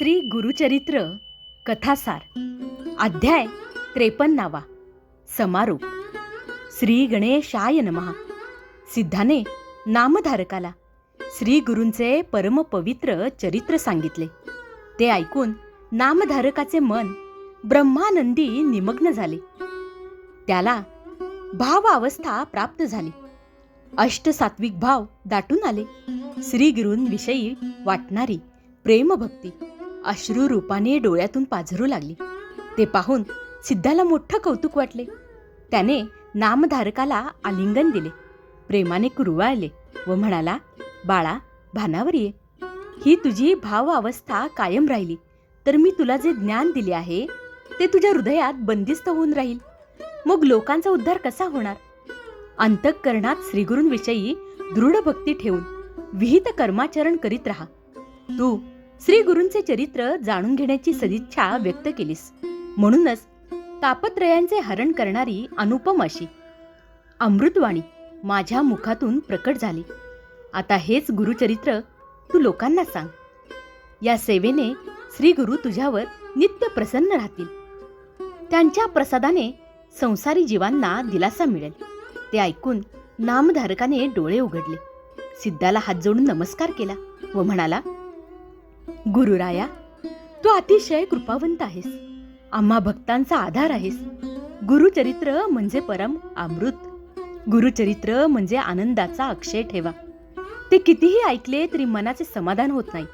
श्री गुरुचरित्र कथासार अध्याय त्रेपन्नावा समारोप. श्री गणेशाय नमः. सिद्धाने नामधारकाला श्री गुरूंचे परमपवित्र चरित्र सांगितले. ते ऐकून नामधारकाचे मन ब्रह्मानंदी निमग्न झाले. त्याला भाव अवस्था प्राप्त झाली. अष्टसात्विक भाव दाटून आले. श्री गुरूंविषयी वाटणारी प्रेमभक्ती अश्रू रूपाने डोळ्यातून पाझरू लागली. ते पाहून सिद्धाला मोठं कौतुक वाटले. त्याने नामधारकाला आलिंगन दिले. प्रेमाने कुरवाळले व म्हणाला बाळा भानावर ये. ही तुझी भाव अवस्था कायम राहिली. तर मी तुला जे ज्ञान दिले आहे ते तुझ्या हृदयात बंदिस्त होऊन राहील. मग लोकांचा उद्धार कसा होणार? अंतःकरणात श्रीगुरूंविषयी दृढ भक्ती ठेवून विहित कर्माचरण करीत राहा. तू श्री गुरूंचे चरित्र जाणून घेण्याची सदिच्छा व्यक्त केलीस. म्हणूनच तापत्रयांचे हरण करणारी अनुपम अशी. अमृतवाणी माझ्या मुखातून प्रकट झाली. आता हेच गुरुचरित्र तू लोकांना सांग. या सेवेने श्री गुरु तुझ्यावर नित्य प्रसन्न राहतील. त्यांच्या प्रसादाने संसारी जीवांना दिलासा मिळेल. ते ऐकून नामधारकाने डोळे उघडले. सिद्धाला हात जोडून नमस्कार केला व म्हणाला गुरुराया तू अतिशय कृपावंत आहेस. आम्हा भक्तांचा आधार आहेस. गुरुचरित्र म्हणजे परम अमृत. गुरुचरित्र म्हणजे आनंदाचा अक्षय ठेवा. ते कितीही ऐकले तरी मनाचे समाधान होत नाही.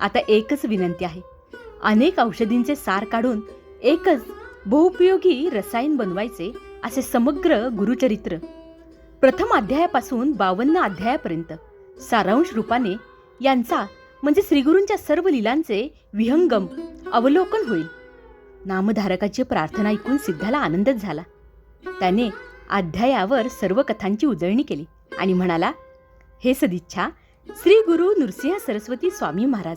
आता एकच विनंती आहे. अनेक औषधींचे सार काढून एकच बहुपयोगी रसायन बनवायचे असे समग्र गुरुचरित्र. प्रथम अध्यायापासून बावन्न अध्यायापर्यंत सारांश रूपाने यांचा म्हणजे श्रीगुरूंच्या सर्व लिलांचे विहंगम अवलोकन होईल. नामधारकाची प्रार्थना ऐकून सिद्धाला आनंदच झाला. त्याने अध्यायावर सर्व कथांची उजळणी केली आणि म्हणाला हे सदिच्छा श्री गुरु नृसिंह सरस्वती स्वामी महाराज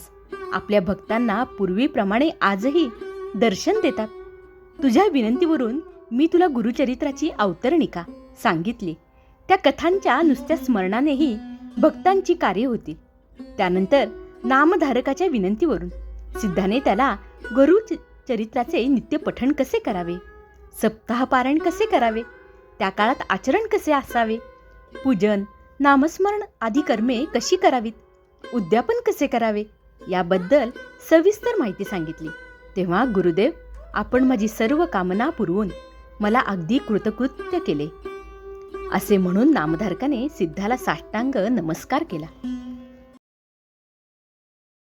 आपल्या भक्तांना पूर्वीप्रमाणे आजही दर्शन देतात. तुझ्या विनंतीवरून मी तुला गुरुचरित्राची अवतरणिका सांगितली. त्या कथांच्या नुसत्या स्मरणानेही भक्तांची कार्य होतील. त्यानंतर नामधारकाच्या विनंतीवरून. सिद्धाने त्याला गुरु चरित्राचे नित्य पठण कसे करावे? सप्ताहपारायण कसे करावे? त्या काळात आचरण कसे असावे? पूजन नामस्मरण आदी कर्मे कशी करावीत? उद्यापन कसे करावे? याबद्दल सविस्तर माहिती सांगितली. तेव्हा गुरुदेव आपण माझी सर्व कामना पुरवून मला अगदी कृतकृत्य केले. असे म्हणून नामधारकाने सिद्धाला साष्टांग नमस्कार केला.